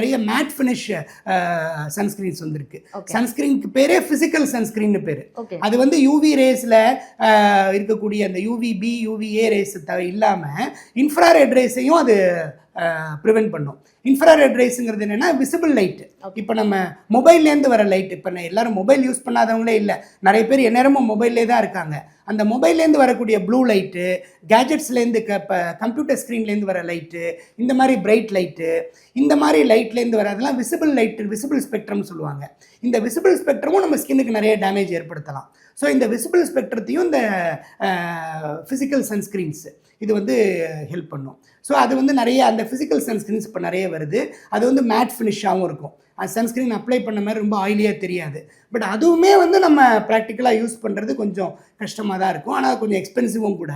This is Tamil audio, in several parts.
நிறைய மேட் ஃபினிஷ் சன்ஸ்கிரீன்ஸ் வந்திருக்கு. சன்ஸ்கிரீனுக்கு பேரே ஃபிசிக்கல் சன்ஸ்கிரீன்னு பேர். அது வந்து யூவி ரேஸில் இருக்கக்கூடிய அந்த யூவி பி யூவிஏ ரேஸ் தவிர இல்லாமல் இன்ஃப்ராரெட் ரேஸையும் அது ப்ரிவென்ட் பண்ணும். இன்ஃப்ராரெட் ரேஸுங்கிறது என்னென்னா விசிபிள் லைட்டு இப்போ நம்ம மொபைல்லேருந்து வர லைட் இப்போ நான் எல்லாரும் மொபைல் யூஸ் பண்ணாதவங்களே இல்லை. நிறைய பேர் எந்நேரமும் மொபைல்லே தான் இருக்காங்க. அந்த மொபைல்லேருந்து வரக்கூடிய ப்ளூ லைட்டு கேஜெட்ஸ்லேருந்து க இப்போ கம்ப்யூட்டர் ஸ்க்ரீன்லேருந்து வர லைட்டு இந்த மாதிரி பிரைட் லைட்டு இந்த மாதிரி லைட்லேருந்து வரதெல்லாம் விசிபிள் லைட்டு விசிபிள் ஸ்பெக்ட்ரம்னு சொல்லுவாங்க. இந்த விசிபிள் ஸ்பெக்ட்ரமும் நம்ம ஸ்கின்னுக்கு நிறைய டேமேஜ் ஏற்படுத்தலாம். ஸோ இந்த விசிபிள் ஸ்பெக்ட்ரத்தையும் இந்த ஃபிசிக்கல் சன்ஸ்க்ரீன்ஸ் இது வந்து ஹெல்ப் பண்ணும். ஸோ அது வந்து நிறைய அந்த ஃபிசிக்கல் சன்ஸ்க்ரீன்ஸ் இப்போ நிறைய வருது. அது வந்து மேட் ஃபினிஷாகவும் இருக்கும். அது சன்ஸ்க்ரீன் அப்ளை பண்ண மாதிரி ரொம்ப ஆயிலியாக தெரியாது. பட் அதுவுமே வந்து நம்ம ப்ராக்டிக்கலாக யூஸ் பண்ணுறது கொஞ்சம் கஷ்டமாக தான் இருக்கும். ஆனால் கொஞ்சம் எக்ஸ்பென்சிவும் கூட.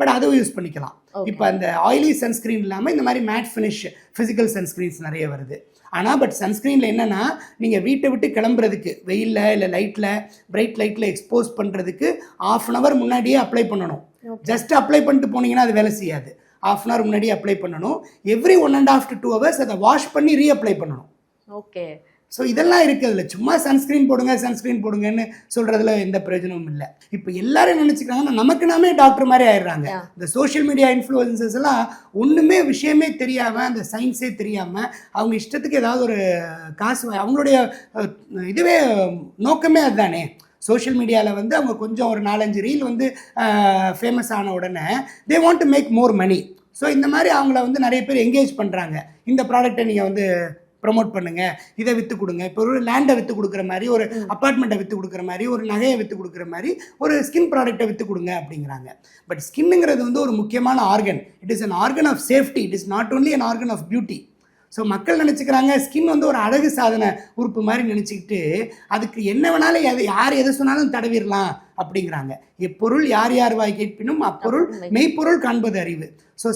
பட் அதுவும் யூஸ் பண்ணிக்கலாம். இப்போ அந்த ஆயிலி சன்ஸ்க்ரீன் இல்லாமல் இந்த மாதிரி மேட் ஃபினிஷ் ஃபிசிக்கல் சன்ஸ்க்ரீன்ஸ் நிறைய வருது. ஆனால் பட் சன்ஸ்க்ரீனில் என்னென்னா நீங்கள் வீட்டை விட்டு கிளம்புறதுக்கு வெயிலில் இல்லை லைட்டில் பிரைட் லைட்டில் எக்ஸ்போஸ் பண்ணுறதுக்கு ஆஃப் அன் ஹவர் முன்னாடியே அப்ளை பண்ணணும். ஜஸ்ட் அப்ளை பண்ணிட்டு போனீங்கன்னா அது வேலை செய்யாது. ஆஃப் அன் ஹவர் முன்னாடியே அப்ளை பண்ணணும். Every one and half two hours அதை வாஷ் பண்ணி ரீஅப்ளை பண்ணணும். ஓகே ஸோ இதெல்லாம் இருக்குது அதில். சும்மா சன்ஸ்க்ரீன் போடுங்க சன்ஸ்க்ரீன் போடுங்கன்னு சொல்கிறதுல எந்த பிரயோஜனமும் இல்லை. இப்போ எல்லாரும் நினச்சிக்கிறாங்கன்னா நமக்கு நாமே டாக்டர் மாதிரி ஆயிடுறாங்க. இந்த சோஷியல் மீடியா இன்ஃப்ளூயன்சஸ் எல்லாம் ஒன்றுமே விஷயமே தெரியாமல் அந்த சயின்ஸே தெரியாமல் அவங்க இஷ்டத்துக்கு ஏதாவது ஒரு காசு அவங்களுடைய இதுவே நோக்கமே அதுதானே. சோஷியல் மீடியாவில் வந்து அவங்க கொஞ்சம் ஒரு நாலஞ்சு ரீல் வந்து ஃபேமஸ் ஆன உடனே they want to make more money so இந்த மாதிரி அவங்கள வந்து நிறைய பேர் என்கேஜ் பண்ணுறாங்க இந்த ப்ராடக்ட்டை நீங்கள் வந்து ப்ரொமோட் பண்ணுங்க. இதை விற்று கொடுங்க. இப்போ ஒரு லேண்டை விற்று கொடுக்குற மாதிரி ஒரு அப்பார்ட்மெண்ட்டை விற்று கொடுக்குற மாதிரி ஒரு நகையை விற்று கொடுக்குற மாதிரி ஒரு ஸ்கின் ப்ராடக்ட்டை விற்று கொடுங்க அப்படிங்கிறாங்க. பட் ஸ்கின்னுங்கிறது வந்து ஒரு முக்கியமான organ it is an organ of safety it is not only an organ of beauty so மக்கள் நினச்சிக்கிறாங்க ஸ்கின் வந்து ஒரு அழகு சாதன உறுப்பு மாதிரி நினச்சிக்கிட்டு அதுக்கு என்ன வேணாலும் எது யார் எது சொன்னாலும் தடவிடலாம் அப்படிங்கிறாங்க. எப்பொருள் யார் யார் வாய் கேட்பினும் அப்பொருள் மெய்ப்பொருள் காண்பது அறிவு. ஸோ